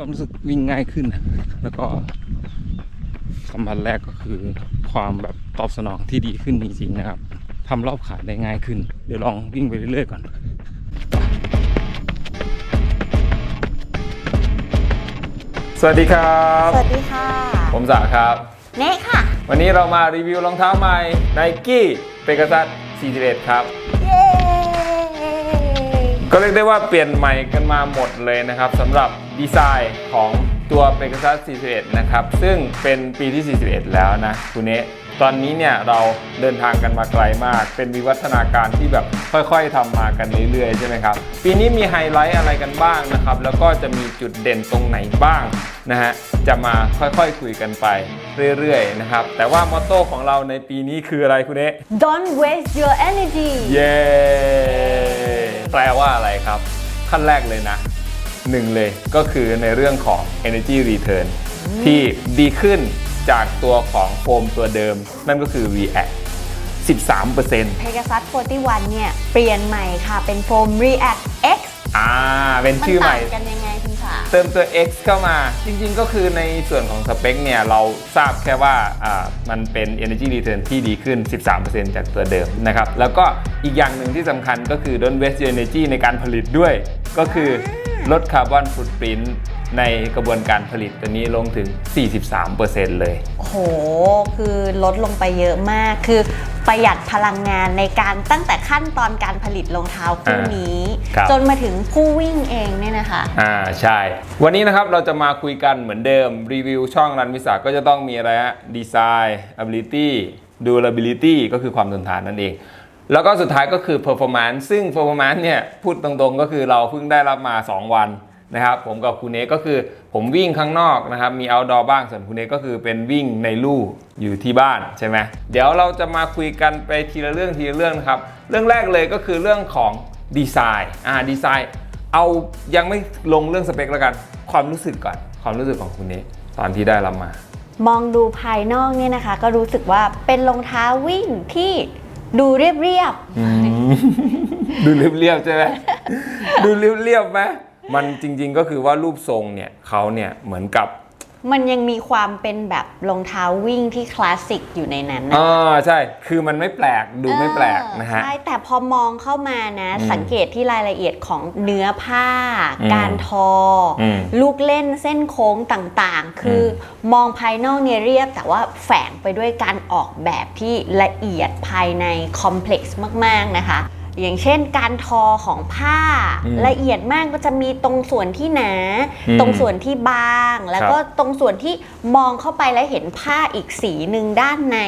ก็รู้สึกวิ่งง่ายขึ้นนะแล้วก็สัมผัสแรกก็คือความแบบตอบสนองที่ดีขึ้นจริงๆนะครับทำรอบขาได้ง่ายขึ้น เดี๋ยวลองวิ่งไปเรื่อยๆก่อนสวัสดีครับ สวัสดีค่ะ ผมสาครับ เน่ค่ะ วันนี้เรามารีวิวรองเท้าใหม่ Nike Pegasus 41 ครับ เย้ก็ เรียกได้ว่าเปลี่ยนใหม่กันมาหมดเลยนะครับสำหรับดีไซน์ของตัว Pegasus 41 นะครับ ซึ่งเป็นปีที่ 41 แล้วนะคุณเนะ ตอนนี้เนี่ยเราเดินทางกันมาไกลมาก เป็นวิวัฒนาการที่แบบค่อยๆทำมากันเรื่อยๆใช่ไหมครับ ปีนี้มีไฮไลท์อะไรกันบ้างนะครับ แล้วก็จะมีจุดเด่นตรงไหนบ้างนะฮะ จะมาค่อยๆ คุยกันไปเรื่อยๆ นะครับ แต่ว่ามอตโต้ของเราในปีนี้คืออะไรคุณเนะ Don't waste your energy เย้ แปลว่าอะไรครับ ขั้นแรกเลยนะหนึ่งเลยก็คือในเรื่องของ energy return ที่ดีขึ้น จากตัวของโฟมตัวเดิม นั่นก็คือ react 13% Pegasus 41 เนี่ย เปลี่ยนใหม่ค่ะ เป็นโฟม React X อ่า เป็นมันชื่อใหต่าม่งกันยังไงคุณสาเติมตัว X เข้ามา จริงๆ ก็คือในส่วนของสเปคเนี่ย เราทราบแค่ว่าอ่ามันเป็น energy return ที่ดีขึ้น 13%จากตัวเดิมนะครับ แล้วก็อีกอย่างหนึ่งที่สำคัญก็คือ don't waste your energy ในการผลิตด้วย ก็คือลดคาร์บอนฟุตปรินต์ ในกระบวนการผลิตตัวนี้ลงถึง 43%เลย โอ้โห คือลดลงไปเยอะมาก คือประหยัดพลังงานในการตั้งแต่ขั้นตอนการผลิตรองเท้าคู่นี้ ครับ จนมาถึงผู้วิ่งเองเนี่ยนะคะ อ่าใช่ วันนี้นะครับเราจะมาคุยกันเหมือนเดิม รีวิวช่องรันวิสาก็จะต้องมีอะไรฮะดีไซน์ ability durability ก็คือความทนทานนั่นเอง แล้วก็สุดท้ายก็คือ performance ซึ่ง performance เนี่ย พูดตรงๆก็คือเราเพิ่งได้รับมา 2 วัน นะครับผมกับคุณเนก็คือผมวิ่งข้างนอกนะครับมี outdoor บ้างส่วนคุณเนก็คือเป็นวิ่งในลู่อยู่ที่บ้านใช่ไหมเดี๋ยวเราจะมาคุยกันไปทีละเรื่องทีละเรื่องนะครับเรื่องแรกเลยก็คือเรื่องของดีไซน์อ่าดีไซน์เอายังไม่ลงเรื่องสเปคแล้วกัน ความรู้สึกก่อน ความรู้สึกของคุณเนตอนที่ได้รับมา มองดูภายนอกเนี่ยนะคะ ก็รู้สึกว่าเป็นรองเท้าวิ่งที่ดูเรียบๆดูเรียบๆใช่ไหมดูเรียบๆไหม มันจริง ๆ ก็คือว่ารูปทรงเนี่ยเขาเนี่ยเหมือนกับ มันยังมีความเป็นแบบรองเท้าวิ่งที่คลาสสิกอยู่ในนั้นนะ อ่าใช่ คือมันไม่แปลกดูไม่แปลกนะฮะ ใช่ แต่พอมองเข้ามานะ อืมสังเกตที่รายละเอียดของเนื้อผ้า อืมการทออมลูกเล่นเส้นโค้งต่างๆ คืออมองภายนอกเนี่ยเรียบ แต่ว่าแฝงไปด้วยการออกแบบที่ละเอียดภายในคอมเพล็กซ์มาก ๆ นะคะ อย่างเช่นการทอของผ้าอืมละเอียดมากก็จะมีตรงส่วนที่หนา อืมตรงส่วนที่บาง แล้วครับก็ตรงส่วนที่มองเข้าไปแล้วเห็นผ้าอีกสีหนึ่งด้านใน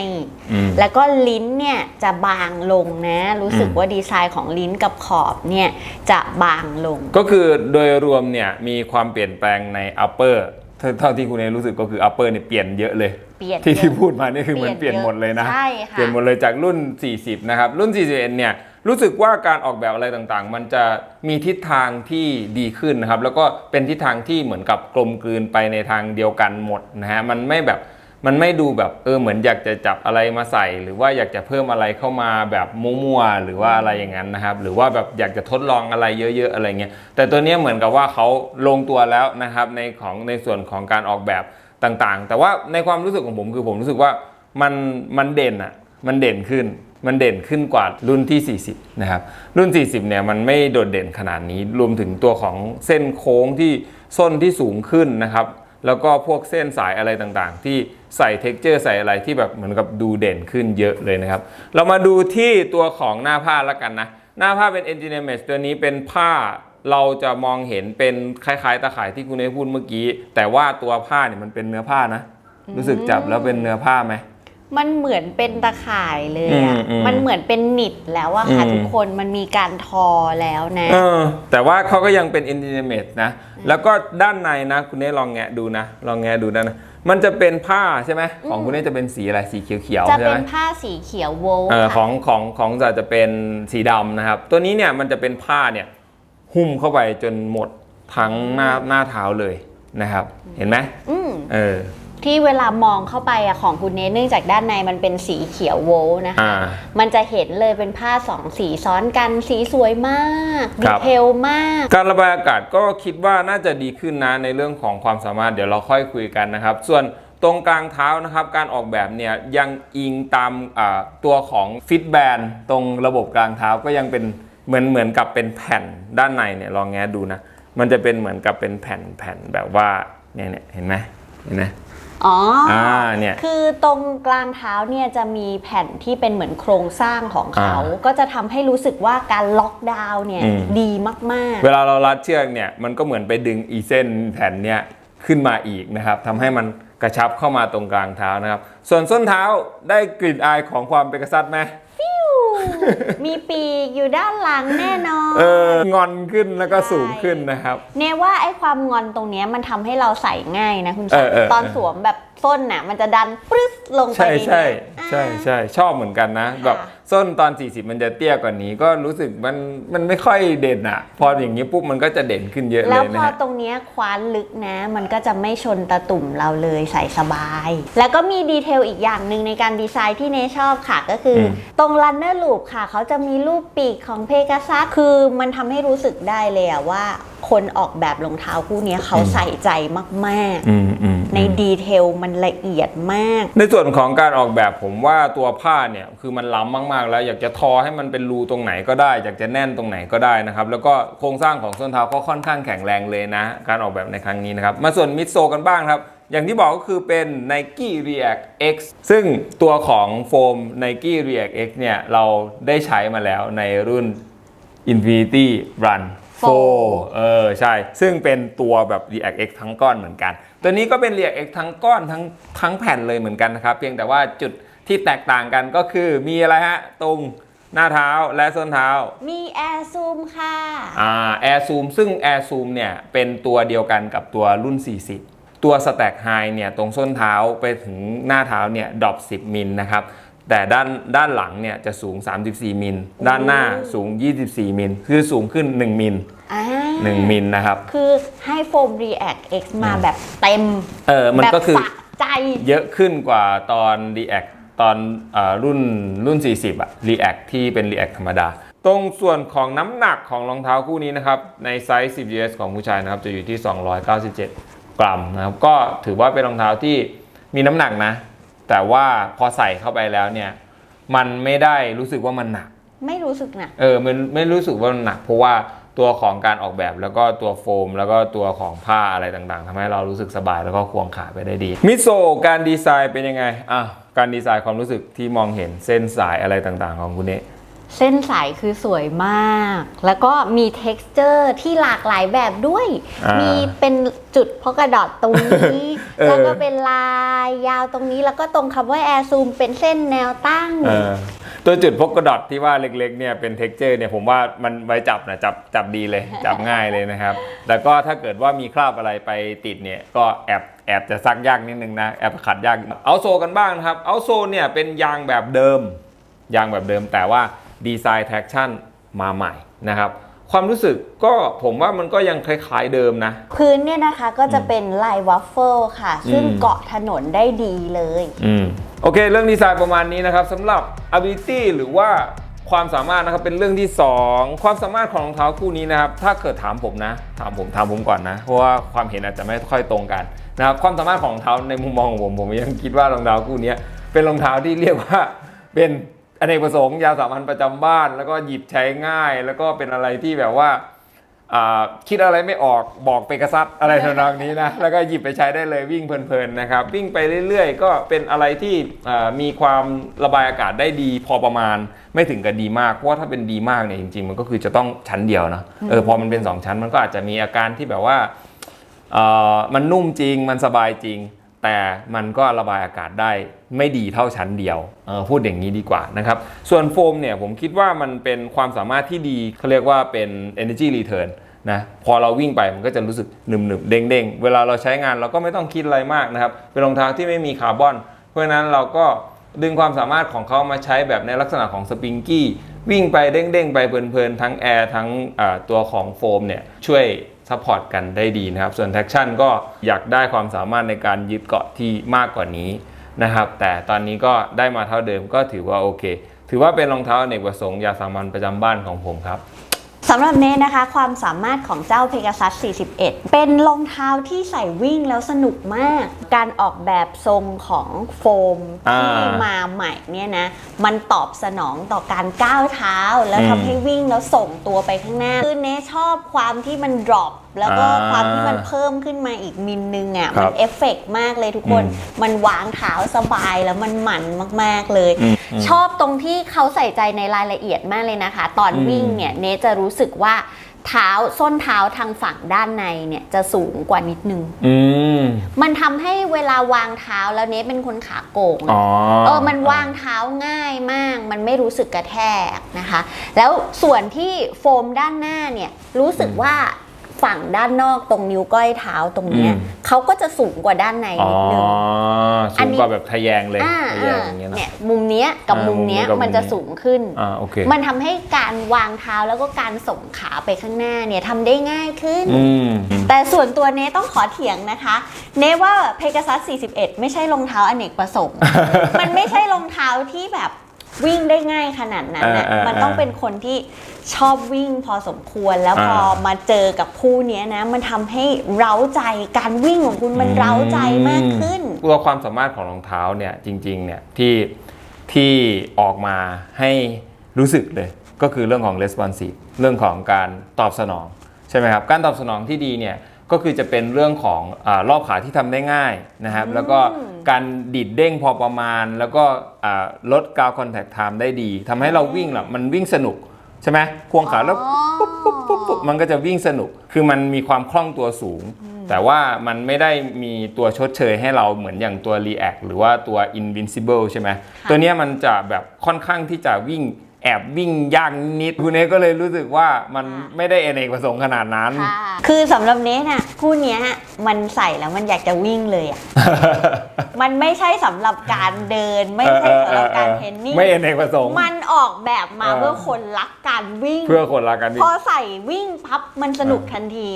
อืม แล้วก็ลิ้นเนี่ยจะบางลงนะ รู้สึกอืมว่าดีไซน์ของลิ้นกับขอบเนี่ยจะบางลง ก็คือโดยรวมเนี่ยมีความเปลี่ยนแปลงใน upper เท่าเท่าที่คุณเอรู้สึกก็คือ upper เนี่ยเปลี่ยนเยอะเลย เปลี่ยนที่เยอะ ที่พูดมานี่คือเหมือนเปเปลี่ลี่ยยนนหมดเลยนะ ใช่ค่ะ เปลี่ยนหมดเลยจากรุ่น 40 นะครับ รุ่น 41 เนี่ย รู้สึกว่าการออกแบบอะไรต่างๆ มันจะมีทิศทางที่ดีขึ้นนะครับ แล้วก็เป็นทิศทางที่เหมือนกับกลมกลืนไปในทางเดียวกันหมดนะฮะมันไม่แบบมันไม่ดูแบบเออเหมือนอยากจะจับอะไรมาใส่ หรือว่าอยากจะเพิ่มอะไรเข้ามาแบบมั่วๆหรือว่าอะไรอย่างนั้นนะครับ หรือว่าแบบอยากจะทดลองอะไรเยอะ ๆ อะไรเงี้ยแต่ตัวนี้เหมือนกับว่าเขาลงตัวแล้วนะครับในของในส่วนของการออกแบบต่างๆ แต่ว่าในความรู้สึกของผมคือผมรู้สึกว่ามันมันเด่นอะมันเด่นขึ้น มันเด่นขึ้นกว่ารุ่นที่ 40 นะครับ รุ่น 40 เนี่ยมันไม่โดดเด่นขนาดนี้ รวมถึงตัวของเส้นโค้งที่ส้นที่สูงขึ้นนะครับ แล้วก็พวกเส้นสายอะไรต่างๆ ที่ใส่เท็กเจอร์ใส่อะไรที่แบบเหมือนกับดูเด่นขึ้นเยอะเลยนะครับ เรามาดูที่ตัวของหน้าผ้าล้วกันนะ หน้าผ้าเป็น engineer mesh ตัวนี้เป็นผ้าเราจะมองเห็นเป็นคล้ายๆตะข่ายที่คุณได้พูดเมื่อกี้ แต่ว่าตัวผ้าเนี่ยมันเป็นเนื้อผ้านะ รู้สึกจับแล้วเป็นเนื้อผ้าไหม มันเหมือนเป็นตะข่ายเลยอือะมอืม มันเหมือนเป็นหนิดแล้วอะค่ะอืมทุกคนมันมีการทอแล้วนะ เออแต่ว่าเขาก็ยังเป็น engineer mesh นะ แล้วก็ด้านในนะ คุณเน่ลองแงะดูนะ ลองแงะดูด้านในมันจะเป็นผ้าใช่ไหมของคุณเน่จะเป็นสีอะไรสีเขียวๆจะใช่เป็ไหม นผ้าสีเขียวโวลเออค่ะของของของจะจะเป็นสีดำนะครับ ตัวนี้เนี่ยมันจะเป็นผ้าเนี่ยหุ้มเข้าไปจนหมดทั้งหน้าหน้าเท้าเลยนะครับ เห็นไหมอืม เออ ที่เวลามองเข้าไปอะของคุณเนทเนื่องจากด้านในมันเป็นสีเขียวโวลต์นะคะ อ่า มันจะเห็นเลยเป็นผ้าสองสีซ้อนกันสีสวยมากคดีรับ เทลมาก การระบายอากาศก็คิดว่าน่าจะดีขึ้นนะในเรื่องของความสามารถเดี๋ยวเราค่อยคุยกันนะครับ ส่วนตรงกลางเท้านะครับ การออกแบบเนี่ยยังอิงตามอ่าตัวของฟิตแบนตรงระบบกลางเท้าก็ยังเป็นเหมือนเหมือนกับเป็นแผ่นด้านในเนี่ยลองแงะดูนะ มันจะเป็นเหมือนกับเป็นแผ่นแผ่นแบบว่าเนี่ยเนี่ยเห็นไหมเห็นไหม อ๋อออ่าเนี่ย คือตรงกลางเท้าเนี่ยจะมีแผ่นที่เป็นเหมือนโครงสร้างของเขา อ่าก็จะทำให้รู้สึกว่าการล็อกดาวน์เนี่ยอืม ดีมากเวลาเรารัดเชือกเนี่ยมันก็เหมือนไปดึงอีเส้นแผ่นเนี่ยขึ้นมาอีกนะครับทำให้มันกระชับเข้ามาตรงกลางเท้านะครับ ส่วนส้นเท้าได้กลิ่นอายของความเป็นกษัตริย์ไหมๆ มีปีกอยู่ด้านหลังแน่นอน เอองอนขึ้นแล้วก็สูงขึ้นนะครับ เนี่ยว่าไอ้ความงอนตรงเนี้ยมันทำให้เราใส่ง่ายนะคุณเอชาอเออตอนสวมแบบส้นน่ะมันจะดันปรึ๊ดลงไปใช่ในใช่นี้ใช่ใช่ชอบเหมือนกันนะค่ะแบบ ส้นตอน 40 มันจะเตี้ยกว่านี้ก็รู้สึกมันมันไม่ค่อยเด่นอะพออย่างนี้ปุ๊บมันก็จะเด่นขึ้นเยอะเลแล้วยพนะอฮะตรงเนี้ยคว้านลึกนะ มันก็จะไม่ชนตะตุ่มเราเลยใส่สบาย แล้วก็มีดีเทลอีกอย่างหนึ่งในการดีไซน์ที่เนชอบค่ะก็คืออมตรงลันเนอร์ลูปค่ะ เขาจะมีรูปปีกของเพกาซัสคือมันทำให้รู้สึกได้เลยอะว่า คนออกแบบรองเท้าคู่เนี้ยเขาใส่ใจมากอืมอืมๆในดีเทลมันละเอียดมาก ในส่วนของการออกแบบผมว่าตัวผ้าเนี่ยคือมันล้ำมากๆ แล้วอยากจะทอให้มันเป็นรูตรงไหนก็ได้ อยากจะแน่นตรงไหนก็ได้นะครับ แล้วก็โครงสร้างของส้นเท้าก็ค่อนข้างแข็งแรงเลยนะ การออกแบบในครั้งนี้นะครับ มาส่วนมิดโซกันบ้างครับอย่างที่บอกก็คือเป็น Nike React X ซึ่งตัวของโฟม Nike React X เนี่ย เราได้ใช้มาแล้วในรุ่น Infinity Run 4เออใช่ ซึ่งเป็นตัวแบบ React X ทั้งก้อนเหมือนกัน ตัวนี้ก็เป็น React X ทั้งก้อนทั้งทั้งแผ่นเลยเหมือนกันนะครับ เพียงแต่ว่าจุดที่แตกต่างกันก็คือมีอะไรฮะ ตรงหน้าเท้าและส้นเท้า มีแอร์ซูมค่ะ อ่า Air Zoom ซึ่ง Air Zoom เนี่ยเป็นตัวเดียวกันกับตัวรุ่น 40 ตัว Stack High เนี่ยตรงส้นเท้าไปถึงหน้าเท้าเนี่ยดรอป 10 มิลนะครับ แต่ด้านด้านหลังเนี่ยจะสูง 34 มิล ด้านหน้าสูง 24 มิล คือสูงขึ้น 1 มิลอ่า1มิลนะครับ คือให้โฟม React X มาแบบเต็มเออมันแบบก็คือสะใจ เยอะขึ้นกว่าตอน React ตอนเออรุ่นรุ่น 40อะ React ที่เป็น React ธรรมดา ตรงส่วนของน้ำหนักของรองเท้าคู่นี้นะครับ ในไซส์ 10 US ของผู้ชายนะครับ จะอยู่ที่ 297 กรัมนะครับ ก็ถือว่าเป็นรองเท้าที่มีน้ำหนักนะ แต่ว่าพอใส่เข้าไปแล้วเนี่ยมันไม่ได้รู้สึกว่ามันหนัก ไม่รู้สึกหนะเออมันไม่รู้สึกว่ามันหนัก เพราะว่าตัวของการออกแบบแล้วก็ตัวโฟม แล้วก็ตัวของผ้าอะไรต่างๆทำให้เรารู้สึกสบายแล้วก็ควงขาไปได้ดี มิโซการดีไซน์เป็นยังไงอะการดีไซน์ความรู้สึกที่มองเห็นเส้นสายอะไรต่างๆ ของคุณเนะ เส้นสายคือสวยมาก แล้วก็มี t e x t อร์ที่หลากหลายแบบด้วย อ่ามีมีเป็นจุดพกกระดอดตรงนี้ เออ แล้วก็เป็นลายยาวตรงนี้ แล้วก็ตรงคำว่า Air Zoom เป็นเส้นแนวตั้ง เออตัวจุดพกกระดอทที่ว่าเล็กๆเนี่ยเป็นเท็กเจอร์เนี่ยผมว่ามันไว้จับนะจับจับดีเลย จับง่ายเลยนะครับ แล้วก็ถ้าเกิดว่ามีคราบอะไรไปติดเนี่ยก็แอบแอบจะซักยากนิดนึงนะแอบขัดยากเอาโซกันบ้างนะครับเอาโซเนี่ยเป็นยางแบบเดิม ยางแบบเดิมแต่ว่า ดีไซน์แท็กชั่นมาใหม่นะครับความรู้สึกก็ผมว่ามันก็ยังคล้ายๆเดิมนะ พื้นเนี่ยนะคะก็จะเป็นลายวัฟเฟิลค่ะ ซึ่งอืมเกาะถนนได้ดีเลยอืมโอเค เรื่องดีไซน์ประมาณนี้นะครับสำหรับ ability หรือว่าความสามารถนะครับเป็นเรื่องที่ 2 ความสามารถของรองเท้าคู่นี้นะครับ ถ้าเกิดถามผมนะ ถามผมถามผมก่อนนะ เพราะว่าความเห็นอาจจะไม่ค่อยตรงกันนะครับความสามารถของรองเท้าในมุมมองของผมผมยังคิดว่ารองเท้าคู่นี้เป็นรองเท้าที่เรียกว่าเป็น อเนกประสงค์ยาสามัญประจำบ้าน แล้วก็หยิบใช้ง่าย แล้วก็เป็นอะไรที่แบบว่าอ่าคิดอะไรไม่ออกบอกไปกระซัดอะไรทำนองนี้นะแล้วก็หยิบไปใช้ได้เลยวิ่งเพลินๆนะครับ วิ่งไปเรื่อยๆ ก็เป็นอะไรที่อ่ามีความระบายอากาศได้ดีพอประมาณไม่ถึงกับดีมากเพราะว่าถ้าเป็นดีมากเนี่ยจริงๆ มันก็คือจะต้องชั้นเดียวนะเออพอมันเป็น 2 ชั้นมันก็อาจจะมีอาการที่แบบว่าเอ่อมันนุ่มจริงมันสบายจริง แต่มันก็ระบายอากาศได้ไม่ดีเท่าชั้นเดียวออพูดอย่างนี้ดีกว่านะครับ ส่วนโฟมเนี่ยผมคิดว่ามันเป็นความสามารถที่ดีเขาเรียกว่าเป็น energy return นะพอเราวิ่งไปมันก็จะรู้สึกหนึบหนึบเด้งเด้งเวลาเราใช้งานเราก็ไม่ต้องคิดอะไรมากนะครับ เป็นรองเท้าที่ไม่มีคาร์บอน เพราะฉะนั้นเราก็ดึงความสามารถของเขามาใช้แบบในลักษณะของสปริงกี้วิ่งไปเด้งๆ ไปเพลินๆ ทั้งแอร์ทั้งตัวของโฟมเนี่ยช่วย ซัพพอร์ตกันได้ดีนะครับ ส่วนแท็กชั่นก็อยากได้ความสามารถในการยึดเกาะที่มากกว่านี้นะครับ แต่ตอนนี้ก็ได้มาเท่าเดิมก็ถือว่าโอเค ถือว่าเป็นรองเท้าอเนกประสงค์ยาสามัญประจำบ้านของผมครับ สำหรับเนทนะคะ ความสามารถของเจ้า Pegasus 41 เป็นรองเท้าที่ใส่วิ่งแล้วสนุกมาก การออกแบบทรงของโฟมอ่าที่มาใหม่เนี่ยนะ มันตอบสนองต่อการก้าวเท้า แล้วอืมทำให้วิ่งแล้วส่งตัวไปข้างหน้า คือเนทชอบความที่มัน drop แล้วก็อ่าความที่มันเพิ่มขึ้นมาอีกมิลนึงอะครัมับนเอฟเฟกต์มากเลยทุกคนอืมมันวางเท้าสบายแล้วมันหมันมากๆเลยอืมอืมชอบตรงที่เขาใส่ใจในรายละเอียดมากเลยนะคะ ตอนอืมวิ่งเนี่ยเนทจะรู้สึกว่าเท้าส้นเท้าทางฝั่งด้านในเนี่ยจะสูงกว่านิดนึงอืมมันทำให้เวลาวางเท้าแล้วเนทเป็นคนขาโก่งอะอ๋อเออมันวางเท้าง่ายมาก มันไม่รู้สึกกระแทกนะคะ แล้วส่วนที่โฟมด้านหน้าเนี่ยรู้สึกว่า ฝั่งด้านนอกตรงนิ้วก้อยเท้าตรงเนี้ยอืม เขาก็จะสูงกว่าด้านในอ๋อนิดนึง อัสูนงนี้ กว่าแบบทะแยงเลยอ่าทะแยงอย่างเงี้ยนะเนี่ยมุมเนี้ยกับอ่ามุมเนี้ยมุมนี้กับมันจะมุมนี้ สูงขึ้น อ่าโอเคมันทำให้การวางเท้าแล้วก็การส่งขาไปข้างหน้าเนี่ยทำได้ง่ายขึ้น อืม แต่ส่วนตัวเนต้องขอเถียงนะคะ เนว่า Pegasus 41 ไม่ใช่รองเท้าอเนกประสงค์ มันไม่ใช่รองเท้าที่แบบ วิ่งได้ง่ายขนาดนั้นน่ะอ่าอ่ามันต้องเป็นคนที่ชอบวิ่งพอสมควรแล้วอ่าพอมาเจอกับคู่เนี้ยนะ มันทำให้เร้าใจการวิ่งของคุณมันเร้าใจมากขึ้น ตัวความสามารถของรองเท้าเนี่ยจริงๆเนี่ยที่ที่ออกมาให้รู้สึกเลย ก็คือเรื่องของ responsive เรื่องของการตอบสนอง ใช่ไหมครับ การตอบสนองที่ดีเนี่ย ก็คือจะเป็นเรื่องของอารอบขาที่ทำได้ง่ายนะครับ แล้วก็การดีดเด้งพอประมาณ แล้วก็อ่าลดกาวคอนแทคไทม์ได้ดีทำให้เราวิ่งแบบมันวิ่งสนุกใช่ไหมควงขาแล้วอ๋อปุ๊บปุ๊บปุ๊บปุ๊บมันก็จะวิ่งสนุก คือมันมีความคล่องตัวสูง แต่ว่ามันไม่ได้มีตัวชดเชยให้เราเหมือนอย่างตัว React หรือว่าตัว Invincible ใช่ไหมตัวเนี้ยมันจะแบบค่อนข้างที่จะวิ่ง แอบวิ่งยากนิดคุณเอก็เลยรู้สึกว่ามันค่ะไม่ได้เอเนกประสงค์ขนาดนั้น ค่ะ คือสำหรับเนทน่ะคู่เนี้ยมันใส่แล้วมันอยากจะวิ่งเลยอะ มันไม่ใช่สำหรับการเดินไม่ใช่สำหรับการเทรนนิ่งไม่เอเนกประสงค์ มันออกแบบมาเออ เพื่อคนรักการวิ่ง เพื่อคนรักกันวิ่พง อใส่วิ่งพับมันสนุกทันที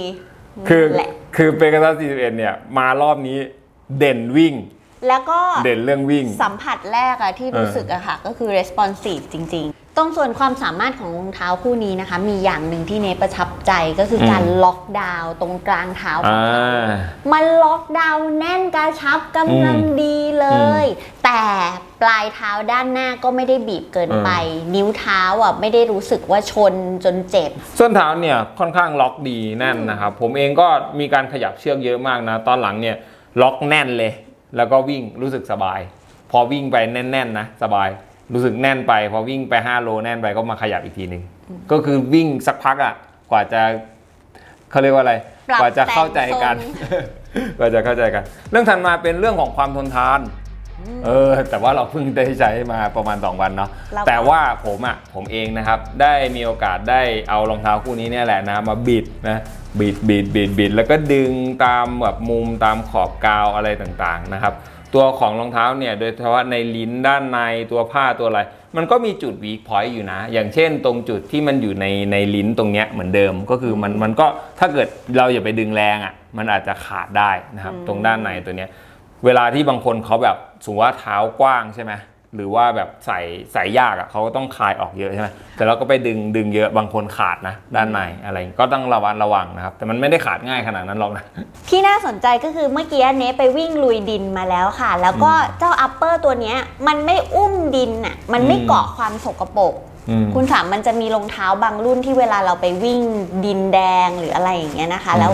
คือแหละคือเปกาซัส41 เนี่ย มารอบนี้เด่นวิ่ง แล้วก็เด่นเรื่องวิ่ง สัมผัสแรกอะที่รู้เออสึกอะค่ะ ก็คือ responsive จริงๆ ตรงส่วนความสามารถของรองเท้าคู่นี้นะคะ มีอย่างหนึ่งที่เนประทับใจก็คือการล็อกดาวน์ตรงกลางเท้าของอ่าเขามันล็อกดาวน์แน่นกระชับกำลังดีเลย แต่ปลายเท้าด้านหน้าก็ไม่ได้บีบเกินไป นิ้วเท้าอะไม่ได้รู้สึกว่าชนจนเจ็บ ส้นเท้าเนี่ยค่อนข้างล็อกดีแน่นนะครับ ผมเองก็มีการขยับเชือกเยอะมากนะ ตอนหลังเนี่ยล็อกแน่นเลย แล้วก็วิ่งรู้สึกสบาย พอวิ่งไปแน่น ๆ นะ สบาย รู้สึกแน่นไปพอวิ่งไป 5 โลแน่นไปก็มาขยับอีกทีหนึ่งก็คือวิ่งสักพักอะกว่าจะเขาเรียกว่าอะไร ปรับกว่าจะเข้าใจกัน แต่งกว่าจะเข้าใจกัน เรื่องถัดมาเป็นเรื่องของความทนทาน เออ แต่ว่าเราเพิ่งได้ใช้มาประมาณ 2 วันเนาะเราก็แต่ว่าผมอะผมเองนะครับ ได้มีโอกาสได้เอารองเท้าคู่นี้เนี่ยแหละนะมาบิดนะบิดบิดบิดบิดแล้วก็ดึงตามแบบมุมตามขอบกาวอะไรต่างๆนะครับ ตัวของรองเท้าเนี่ยโดยเฉพาะในลิ้นด้านในตัวผ้าตัวอะไร มันก็มีจุด weak point อยู่นะ อย่างเช่นตรงจุดที่มันอยู่ในในลิ้นตรงเนี้ยเหมือนเดิมก็คือมันมันก็ถ้าเกิดเราอย่าไปดึงแรงอะมันอาจจะขาดได้นะครับตรงด้านในตัวเนี้ยเวลาที่บางคนเขาแบบสมมว่าเท้ากว้างใช่ไหม หรือว่าแบบใส่ใส่ยากอะเขาก็ต้องคลายออกเยอะใช่ไหมแต่เราก็ไปดึงดึงเยอะบางคนขาดนะด้านในอะไรอย่างงี้ก็ต้องระวังระวังนะครับ แต่มันไม่ได้ขาดง่ายขนาดนั้นหรอกนะ ที่น่าสนใจก็คือเมื่อกี้เนไปวิ่งลุยดินมาแล้วค่ะ แล้วก็เจ้าอัปเปอร์ตัวเนี้ยมันไม่อุ้มดินอะมันไม่อืมเกาะความสกปรกอืมคุณสามมันจะมีรองเท้าบางรุ่นที่เวลาเราไปวิ่งดินแดงหรืออะไรอย่างเงี้ยนะคะอืมแล้ว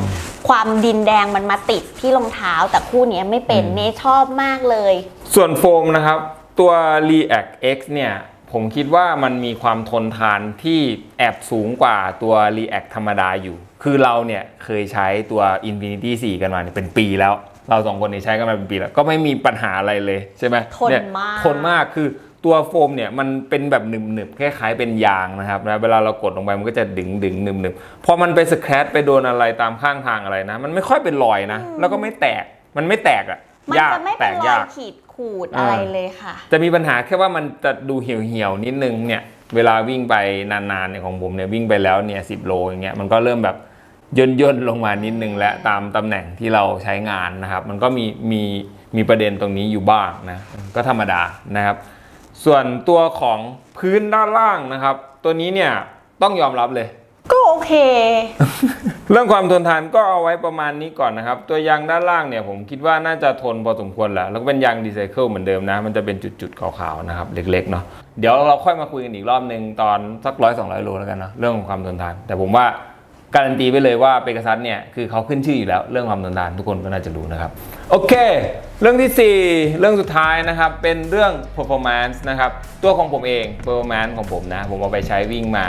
ความดินแดงมันมาติดที่รองเท้าแต่คู่เนี้ยไม่เป็นอืมเนชอบมากเลย ส่วนโฟมนะครับ ตัว React X เนี่ยผมคิดว่ามันมีความทนทานที่แอบสูงกว่าตัว React ธรรมดาอยู่ คือเราเนี่ยเคยใช้ตัว Infinity 4 กันมาเนี่ยเป็นปีแล้ว เราสองคนเนี่ยใช้กันมาเป็นปีแล้ว ก็ไม่มีปัญหาอะไรเลยใช่ไหมทนเยมากทนมากคือตัวโฟมเนี่ยมันเป็นแบบหนึบๆคล้ายๆเป็นยางนะครับนะเวลาเรากดลงไปมันก็จะดึงดึงๆหนึบๆพอมันไปสแครตไปโดนอะไรตามข้างทางอะไรนะ มันไม่ค่อยเป็นรอยนะ แล้วก็ไม่แตกมันไม่แตกอะมันยากจะไม่แตเป็นกรอยยากขีด ขูดอะไรอ่าเลยค่ะ จะมีปัญหาแค่ว่ามันจะดูเหี่ยวเหี่ยวๆนิดนึงเนี่ยเวลาวิ่งไปนานๆเนี่ยของผมเนี่ยวิ่งไปแล้วเนี่ยสิโลอย่างเงี้ยมันก็เริ่มแบบย่นย่นๆลงมานิดนึงและตามตำแหน่งที่เราใช้งานนะครับ มันก็มีมีมีประเด็นตรงนี้อยู่บ้างนะก็ธรรมดานะครับ ส่วนตัวของพื้นด้านล่างนะครับ ตัวนี้เนี่ยต้องยอมรับเลย ก็โอเค เรื่องความทนทานก็เอาไว้ประมาณนี้ก่อนนะครับ ตัวยางด้านล่างเนี่ยผมคิดว่าน่าจะทนพอสมควรแหละแล้วก็เป็นยางดีไซเคิลเหมือนเดิมนะ มันจะเป็นจุดๆขาวๆนะครับ เล็กๆเนาะเดี๋ยวเราค่อยมาคุยกันอีกรอบหนึ่งตอนสักร้อยสองร้อยโลแล้วกันเนาะเรื่องของความทนทาน แต่ผมว่าการันตีไปเลยว่าเปกัซัสเนี่ยคือเขาขึ้นชื่ออยู่แล้วเรื่องความทนทานทุกคนก็น่าจะรู้นะครับโอเค เรื่องทีสี่ 4 เรื่องสุดท้ายนะครับเป็นเรื่อง performance นะครับตัวของผมเอง performance ของผมนะ ผมเอาไปใช้วิ่งมา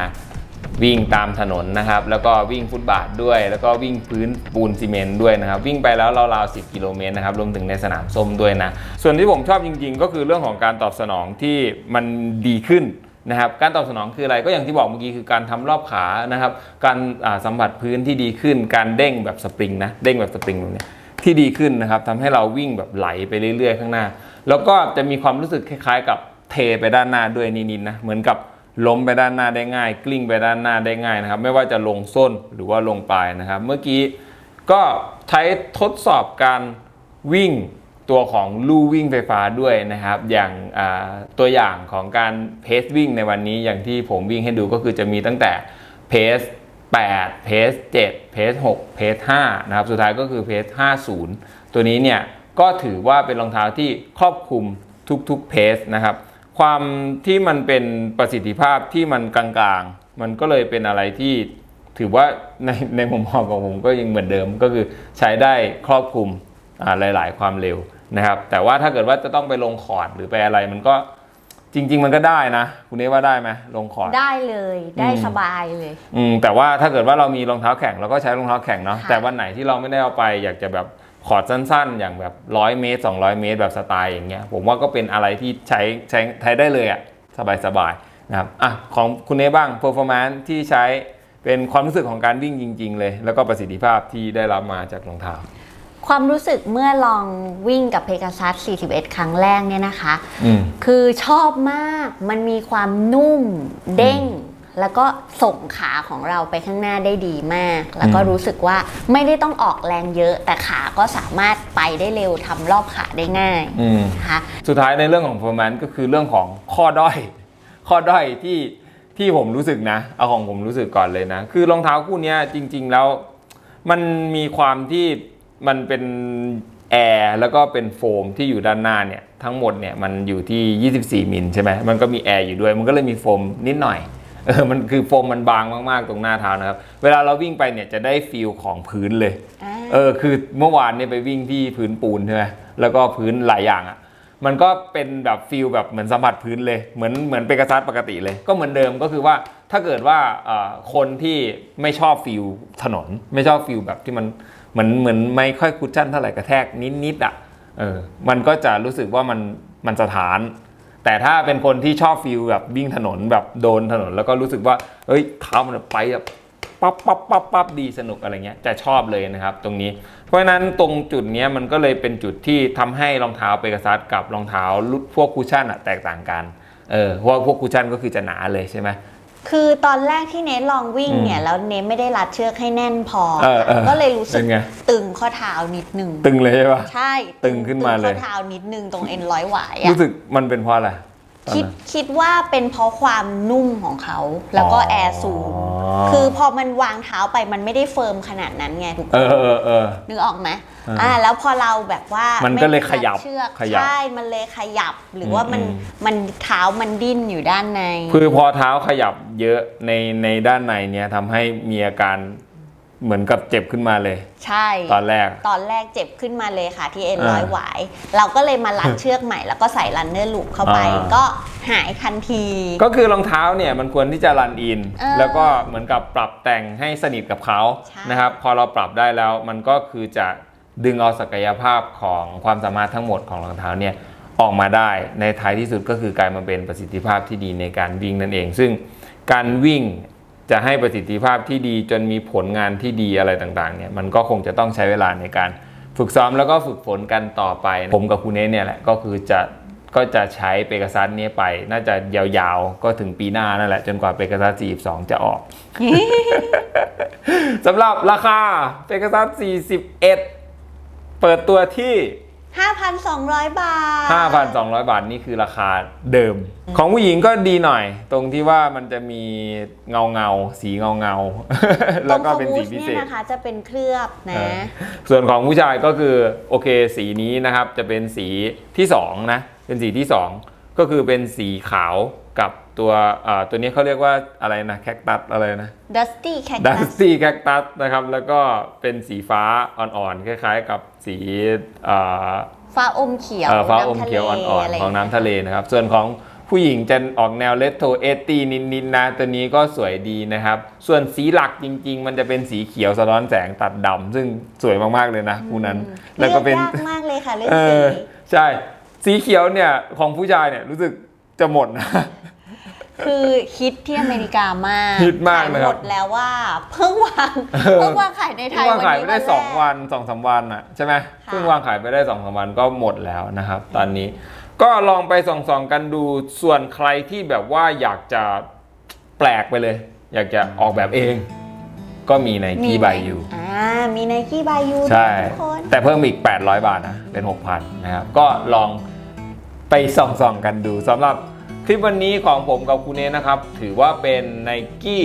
วิ่งตามถนนนะครับ แล้วก็วิ่งฟุตบาทด้วย แล้วก็วิ่งพื้นปูนซีเมนต์ด้วยนะครับ วิ่งไปแล้วราวๆ10 กิโลเมตรนะครับ รวมถึงในสนามส้มด้วยนะ ส่วนที่ผมชอบจริง ๆ ก็คือเรื่องของการตอบสนองที่มันดีขึ้นนะครับ การตอบสนองคืออะไรก็อย่างที่บอกเมื่อกี้คือการทำรอบขานะครับ การสัมผัสพื้นที่ดีขึ้น การเด้งแบบสปริงนะ เด้งแบบสปริงแบบเนี้ยที่ดีขึ้นนะครับทำให้เราวิ่งแบบไหลไปเรื่อยๆ ข้างหน้า แล้วก็จะมีความรู้สึกคล้าย ๆ กับเทไปด้านหน้าด้วยนิดๆนะ เหมือนกับ ล้มไปด้านหน้าได้ง่าย กลิ้งไปด้านหน้าได้ง่ายนะครับ ไม่ว่าจะลงส้นหรือว่าลงปลายนะครับ เมื่อกี้ก็ใช้ทดสอบการวิ่งตัวของลู่วิ่งไฟฟ้าด้วยนะครับ อย่างาตัวอย่างของการเพสวิ่งในวันนี้อย่างที่ผมวิ่งให้ดูก็คือจะมีตั้งแต่เพส8เพส7เพส6เพส5นะครับ สุดท้ายก็คือเพส50 ตัวนี้เนี่ยก็ถือว่าเป็นรองเท้าที่ครอบคลุมทุกๆเพสนะครับ ความที่มันเป็นประสิทธิภาพที่มันกลางๆ มันก็เลยเป็นอะไรที่ถือว่าในในมุมมองของผมก็ยังเหมือนเดิมก็คือใช้ได้ครอบคลุมอ่าหลาย ๆ ความเร็วนะครับ แต่ว่าถ้าเกิดว่าจะต้องไปลงคอร์ดหรือไปอะไรมันก็จริง ๆ มันก็ได้นะ คุณเนว่าได้ไหมลงคอร์ดได้เลยได้อืมสบายเลยอืมแต่ว่าถ้าเกิดว่าเรามีรองเท้าแข่งเราก็ใช้รองเท้าแข่งเนาะค่ะแต่วันไหนที่เราไม่ได้เอาไปอยากจะแบบ ขอร์ดสั้นๆ อย่างแบบร้อยเมตร 200 เมตร แบบสไตล์อย่างเงี้ยผมว่าก็เป็นอะไรที่ใช้ใช้ใช้ได้เลยอะสบายๆนะครับอะของคุณเนบ้าง performance ที่ใช้เป็นความรู้สึกของการวิ่งจริง ๆ เลย แล้วก็ประสิทธิภาพที่ได้รับมาจากรองเท้าความรู้สึกเมื่อลองวิ่งกับเพก a ซัส 41 ครั้งแรกเนี่ยนะคะอืมคือชอบมาก มันมีความนุ่มเด้ง แล้วก็ส่งขาของเราไปข้างหน้าได้ดีมาก แล้วก็อืมรู้สึกว่าไม่ได้ต้องออกแรงเยอะ แต่ขาก็สามารถไปได้เร็วทำรอบขาได้ง่ายอืม นะคะ สุดท้ายในเรื่องของ performance ก็คือเรื่องของข้อด้อย ข้อด้อยที่ที่ผมรู้สึกนะ เอาของผมรู้สึกก่อนเลยนะ คือรองเท้าคู่เนี้ยจริง ๆแล้ว มันมีความที่มันเป็นแอร์แล้วก็เป็นโฟมที่อยู่ด้านหน้าเนี่ย ทั้งหมดเนี่ยมันอยู่ที่ 24 มิลใช่ไหมมันก็มีแอร์อยู่ด้วย มันก็เลยมีโฟมนิดหน่อย เออมันคือโฟมมันบางมากๆตรงหน้าเท้านะครับ เวลาเราวิ่งไปเนี่ยจะได้ฟีลของพื้นเลยอ่าเออคือเมื่อวานเนี่ยไปวิ่งที่พื้นปูนใช่ไหมแล้วก็พื้นหลายอย่างอะ่ะมันก็เป็นแบบฟิลแบบเหมือนสัมผัสพื้นเลยเหมือนเหมือนเป็นกระซัดปกติเลย ก็เหมือนเดิมก็คือว่าถ้าเกิดว่าเอ่อคนที่ไม่ชอบฟิลถนน ไม่ชอบฟิลแบบที่มันเหมือนเหมือนไม่ค่อยคุชชั่นเท่าไหร่กระแทกนิดๆอะเออมันก็จะรู้สึกว่ามันมันสถาน แต่ถ้าเป็นคนที่ชอบฟิลแบบวิ่งถนนแบบโดนถนน แล้วก็รู้สึกว่า เอ้ยเท้ามันไปแบบปั๊บปั๊บปั๊บปั๊บดีสนุกอะไรเงี้ยจะชอบเลยนะครับ ตรงนี้ เพราะฉะนั้นตรงจุดนี้มันก็เลยเป็นจุดที่ทำให้รองเท้าเปกัซัสกับรองเท้าพวกคูชั่นอะแตกต่างกันเออเพราะว่าพวกคูชั่นก็คือจะหนาเลยใช่ไหม คือตอนแรกที่เนทลองวิ่งเนี่ยอืมแล้วเนทไม่ได้รัดเชือกให้แน่นพอ เออเออก็เลยรู้สึเป็กนไง ตึงข้อเท้านิดนึงตึงเลยใช่ปะ ใช่ตึงขึ้นมาเลยตึงข้อเท้านิดนึงตรงเอ็นร้อยหวายอะ รู้สึกมันเป็นเพราะอะไรตอน คิดนั้นคิดว่าเป็นเพราะความนุ่มของเขา แล้วก็อ๋อแอร์ซูมคือพอมันวางเท้าไปมันไม่ได้เฟิร์มขนาดนั้นไงถูกเออเออเออนึกออกไหมเอออ่อ่าแล้วพอเราแบบว่ามัมันก็เลยขยับเชือกขยับใช่มันเลยขยับหรือว่ามันอืมมันเท้ามันดิ้นอยู่ด้านใน คือพอเท้าขยับเยอะในในด้านในเนี้ยทำให้มีอาการ เหมือนกับเจ็บขึ้นมาเลย ใช่ ตอนแรก ตอนแรกเจ็บขึ้นมาเลยค่ะที่เอ็นอ่าร้อยหวาย เราก็เลยมารัดเชือกใหม่แล้วก็ใส่รันเนอร์ลูปเข้าไป อ่า ก็หายทันที ก็คือรองเท้าเนี่ยมันควรที่จะรันอิน เออแล้วก็เหมือนกับปรับแต่งให้สนิทกับเขาใช่ นะครับ พอเราปรับได้แล้วมันก็คือจะดึงเอาศักยภาพของความสามารถทั้งหมดของรองเท้าเนี่ยออกมาได้ในท้ายที่สุดก็คือกลายมาเป็นประสิทธิภาพที่ดีในการวิ่งนั่นเอง ซึ่งการวิ่ง จะให้ประสิทธิภาพที่ดีจนมีผลงานที่ดีอะไรต่างๆเนี่ยมันก็คงจะต้องใช้เวลาในการฝึกซ้อมแล้วก็ฝึกฝนกันต่อไป ผมกับคุณเนสเนี่ยแหละก็คือจะก็จะใช้เปก a ซัสนี้ไป น่าจะยาวๆ ก็ถึงปีหน้านั่นแหละ จนกว่าเปก a ซัส42 จะออกสำหรับราคาเปก a ซัส41 เปิดตัวที่ 5,200 บาท 5,200 บาทนี่คือราคาเดิม ของผู้หญิงก็ดีหน่อย ตรงที่ว่ามันจะมีเงาเงาๆสีเงาเงาๆแล้วก็เป็นสีพิเศเนี่ยษนะคะ จะเป็นเคลือบนะเออส่วนของผู้ชายก็คือโอเคสีนี้นะครับจะเป็นสีที่2นะเป็นสีที่ 2 ก็คือเป็นสีขาวกับ ตัวเอ่อตัวนี้เขาเรียกว่าอะไรนะแคคตัสอะไรนะ Dusty ดั Cactus สตี้แคคตัสนะครับแล้วก็เป็นสีฟ้าอ่อนๆ คล้ายๆ กับสีเอ่อฟ้าอมเขียวเอ่อฟ้าอมน้ำทะลเขียวอ่อนะไรๆของน้ำทะเลนะครับ ส่วนของผู้หญิงจะออกแนวเลตโทเอตีนินๆนะตัวนี้ก็สวยดีนะครับ ส่วนสีหลักจริง ๆ มันจะเป็นสีเขียวสะท้อนแสงตัดดำซึ่งสวยมากๆเลยนะคู่นั้น แล้วก็เป็นลือยากมากเลยค่ะเรื่องเอสีอใช่สีเขียวเนี่ยของผู้ชายเนี่ยรู้สึกจะหมดนะ คือฮิตที่อเมริกามากฮิตมากนะคหรัมบดแล้วว่าเพิ่งวางเออเพิ่งวางขายในไทเพิ่ยงวางขายไปได้แรกสองวันสองสามวันอะใช่ไหมค่ะเพิ่งวางขายไปได้สองสามวันก็หมดแล้วนะครับ ตอนนี้ก็ลองไปส่องๆกันดูส่วนใครที่แบบว่าอยากจะแปลกไปเลย อยากจะออกแบบเอง ก็มีในกีบายยูอ่ามีไนกี้บายูใช่ทุกคนแต่เพิ่มอีก 800 บาทนะเป็น 6,000นะครับก็ลองไปส่องๆกันดูสำหรับค ลิปวันนี้ของผมกับคุณเนนะครับ ถือว่าเป็น Nike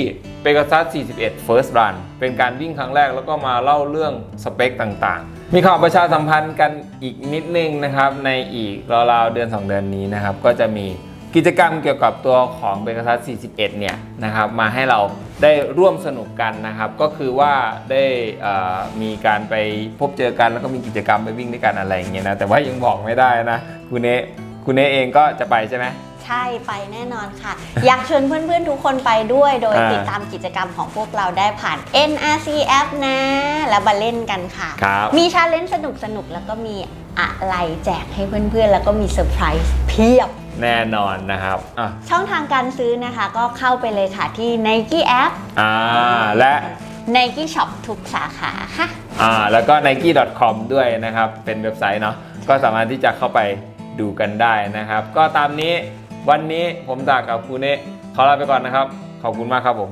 Pegasus 41 First Run เป็นการวิ่งครั้งแรกแล้วก็มาเล่าเรื่องสเปคต่างๆ มีข่าวประชาสัมพันธ์กันอีกนิดนึงนะครับ ในอีกราวๆเดือน 2 เดือนนี้นะครับ ก็จะมีกิจกรรมเกี่ยวกับตัวของ Pegasus 41 เนี่ยนะครับมาให้เราได้ร่วมสนุกกันนะครับ ก็คือว่าได้มีการไปพบเจอกันแล้วก็มีกิจกรรมไปวิ่งด้วยกันอะไรอย่างเงี้ยนะแต่ว่ายังบอกไม่ได้นะคุณเนคุณเนเองก็จะไปใช่ไหม ใช่ไปแน่นอนค่ะ อยากชวนเพื่อนๆทุกคนไปด้วย โดยอ่า ติดตามกิจกรรมของพวกเราได้ผ่าน NRC App นะ แล้วมาเล่นกันค่ะ ครับ มีชาเลนจ์สนุกๆแล้วก็มีอะไรแจกให้เพื่อนๆ แล้วก็มีเซอร์ไพรส์เพียบ แน่นอนนะครับอะช่องทางการซื้อนะคะ ก็เข้าไปเลยค่ะที่ Nike App อ่าและ Nike Shop ทุกสาขาค่ะ อ่าแล้วก็ nike.com ด้วยนะครับ เป็นเว็บไซต์เนาะก็สามารถที่จะเข้าไปดูกันได้นะครับ ก็ตามนี้ วันนี้ผมตากับคุณเนะขอลาไปก่อนนะครับ ขอบคุณมากครับผม